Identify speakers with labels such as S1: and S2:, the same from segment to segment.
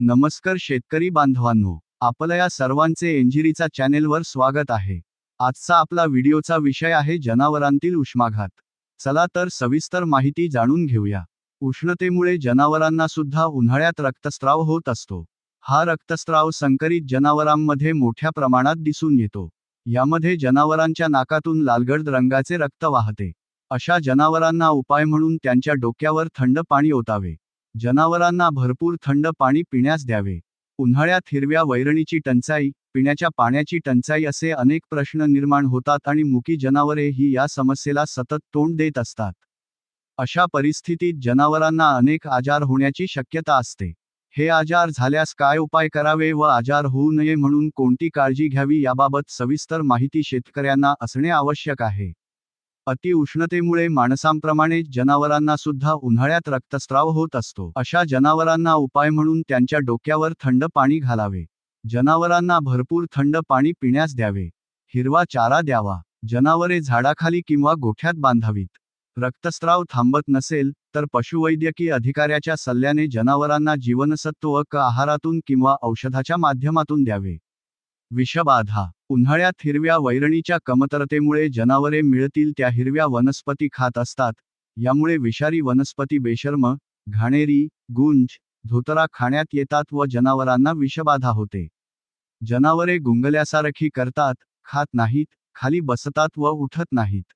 S1: नमस्कार शेतकरी बांधवांनो आपल्या या सर्वांचे एंजिरीचा चॅनेलवर स्वागत आहे. आजचा आपला व्हिडिओचा विषय आहे जनावरांतील उष्माघात. चला तर सविस्तर माहिती जाणून घेऊया. उष्णतेमुळे जनावरांना सुद्धा उन्हाळ्यात रक्तस्राव होत असतो. हा रक्तस्राव संकरित जनावरांमध्ये मोठ्या प्रमाणात दिसून येतो. यामध्ये जनावरांच्या नाकातून लालगड रंगाचे रक्त वाहते. अशा जनावरांना उपाय म्हणून त्यांच्या डोक्यावर थंड पाणी ओतावे. जनावरांना भरपूर थंड पाणी पिण्यास द्यावे. उन्हाळ्यात हिरव्या वैरणीची टंचाई पिण्याच्या पाण्याची टंचाई असे अनेक प्रश्न निर्माण होतात आणि मुकी जनावरे ही या समस्येला सतत तोंड देत असतात. अशा परिस्थितीत जनावरांना अनेक आजार होण्याची शक्यता असते. हे आजार झाल्यास काय उपाय करावे व आजार होऊ नये म्हणून कोणती काळजी घ्यावी याबाबत सविस्तर माहिती शेतकऱ्यांना असणे आवश्यक आहे. अति उष्णतेमुळे माणसांप्रमाणेच जनावरांना सुद्धा उन्हाळ्यात रक्तस्राव होत असतो. अशा जनावरांना उपाय म्हणून त्यांच्या डोक्यावर थंड पाणी घालावे. जनावरांना भरपूर थंड पाणी पिण्यास द्यावे. हिरवा चारा द्यावा. जनावरे झाडाखाली किंवा गोठ्यात बांधावीत. रक्तस्राव थांबत नसेल तर पशुवैद्यकीय अधिकाऱ्याच्या सल्ल्याने जनावरांना जीवनसत्व क आहारातून किंवा औषधाच्या माध्यमातून द्यावे. विषबाधा. उन्हाळ्यात हिरव्या वैरणीच्या कमतरतेमुळे जनावरे मिळतील त्या हिरव्या वनस्पती खात असतात. यामुळे विषारी वनस्पती बेशर्म घाणेरी गुंज धोतरा खाण्यात येतात व जनावरांना विषबाधा होते. जनावरे गुंगल्यासारखी करतात खात नाहीत खाली बसतात व उठत नाहीत.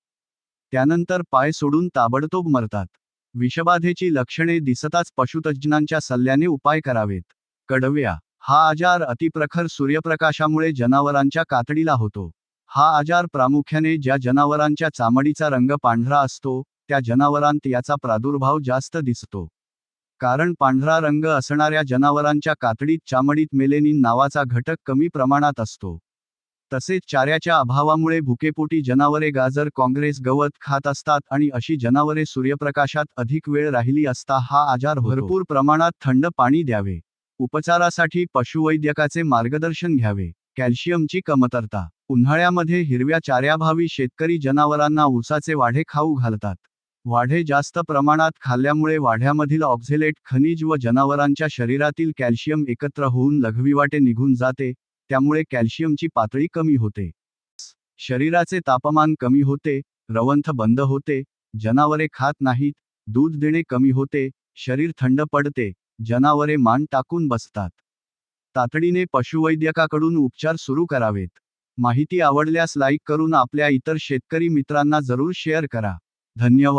S1: त्यानंतर पाय सोडून ताबडतोब मरतात. विषबाधेची लक्षणे दिसताच पशुतज्ज्ञांच्या सल्ल्याने उपाय करावेत. कडव्या हा आजार अतिप्रखर सूर्यप्रकाशामुळे जनावरांच्या कातडीला होतो. हा आजार प्रामुख्याने ज्या जनावरांच्या चामडीचा रंग पांढरा असतो त्या जनावरांत याचा प्रादुर्भाव जास्त दिसतो. कारण पांढरा रंग असणाऱ्या जनावरांच्या कातडीत चामडीत मेलेनिन नावाचा घटक कमी प्रमाणात असतो. तसेच चाऱ्याच्या अभावामुळे भुकेपोटी जनावरे गाजर काँग्रेस गवत खात असतात आणि अशी जनावरे सूर्यप्रकाशात अधिक वेळ राहिली असता हा आजार भरपूर प्रमाणात थंड पाणी द्यावे. उपचारासाठी पशुवैद्यकाचे मार्गदर्शन घ्यावे. कॅल्शियमची कमतरता. उन्हाळ्यामध्ये हिरव्या चाऱ्याभावी शेतकरी जनावरांना ऊसाचे वाढे खाऊ घालतात. वाढे जास्त प्रमाणात खाल्ल्यामुळे वाढ्यामधील ऑक्झेलेट खनिज व जनावरांच्या शरीरातील कॅल्शियम एकत्र होऊन लघवीवाटे निघून जाते त्यामुळे कॅल्शियमची पातळी कमी होते. शरीराचे तापमान कमी होते रवंथ बंद होते जनावरे खात नाहीत दूध देणे कमी होते शरीर थंड पडते जनावरे मान टाकून बसतात. तातडीने पशुवैद्यकाकडून उपचार सुरू करावेत. माहिती आवडल्यास लाईक करून आपल्या इतर शेतकरी मित्रांना जरूर शेअर करा. धन्यवाद.